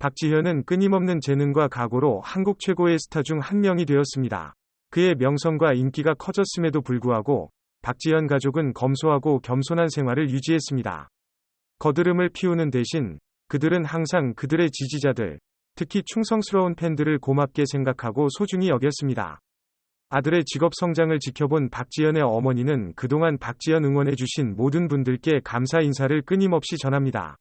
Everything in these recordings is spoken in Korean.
박지현은 끊임없는 재능과 각오로 한국 최고의 스타 중 한 명이 되었습니다. 그의 명성과 인기가 커졌음에도 불구하고 박지현 가족은 검소하고 겸손한 생활을 유지했습니다. 거드름을 피우는 대신 그들은 항상 그들의 지지자들, 특히 충성스러운 팬들을 고맙게 생각하고 소중히 여겼습니다. 아들의 직업 성장을 지켜본 박지현의 어머니는 그동안 박지현 응원해주신 모든 분들께 감사 인사를 끊임없이 전합니다.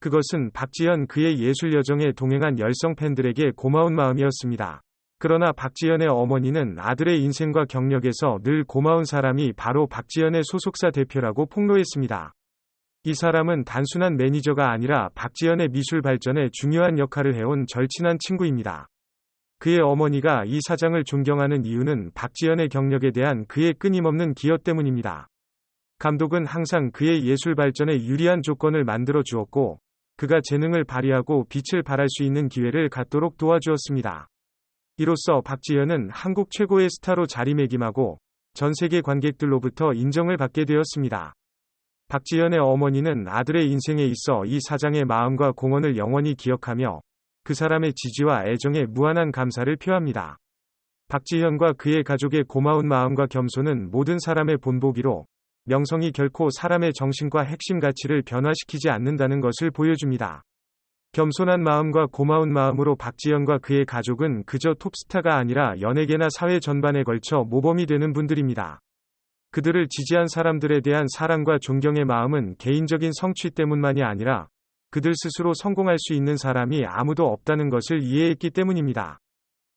그것은 박지현 그의 예술 여정에 동행한 열성 팬들에게 고마운 마음이었습니다. 그러나 박지현의 어머니는 아들의 인생과 경력에서 늘 고마운 사람이 바로 박지현의 소속사 대표라고 폭로했습니다. 이 사람은 단순한 매니저가 아니라 박지현의 미술 발전에 중요한 역할을 해온 절친한 친구입니다. 그의 어머니가 이 사장을 존경하는 이유는 박지현의 경력에 대한 그의 끊임없는 기여 때문입니다. 감독은 항상 그의 예술 발전에 유리한 조건을 만들어 주었고, 그가 재능을 발휘하고 빛을 발할 수 있는 기회를 갖도록 도와주었습니다. 이로써 박지현은 한국 최고의 스타로 자리매김하고 전 세계 관객들로부터 인정을 받게 되었습니다. 박지현의 어머니는 아들의 인생에 있어 이 사장의 마음과 공헌을 영원히 기억하며 그 사람의 지지와 애정에 무한한 감사를 표합니다. 박지현과 그의 가족의 고마운 마음과 겸손은 모든 사람의 본보기로 명성이 결코 사람의 정신과 핵심 가치를 변화시키지 않는다는 것을 보여줍니다. 겸손한 마음과 고마운 마음으로 박지현과 그의 가족은 그저 톱스타가 아니라 연예계나 사회 전반에 걸쳐 모범이 되는 분들입니다. 그들을 지지한 사람들에 대한 사랑과 존경의 마음은 개인적인 성취 때문만이 아니라 그들 스스로 성공할 수 있는 사람이 아무도 없다는 것을 이해했기 때문입니다.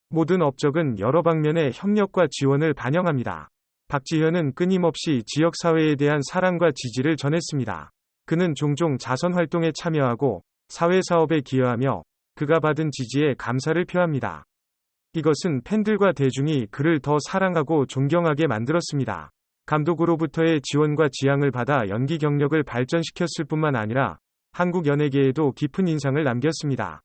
모든 업적은 여러 방면의 협력과 지원을 반영합니다. 박지현은 끊임없이 지역사회에 대한 사랑과 지지를 전했습니다. 그는 종종 자선 활동에 참여하고 사회사업에 기여하며 그가 받은 지지에 감사를 표합니다. 이것은 팬들과 대중이 그를 더 사랑하고 존경하게 만들었습니다. 감독으로부터의 지원과 지향을 받아 연기 경력을 발전시켰을 뿐만 아니라 한국 연예계에도 깊은 인상을 남겼습니다.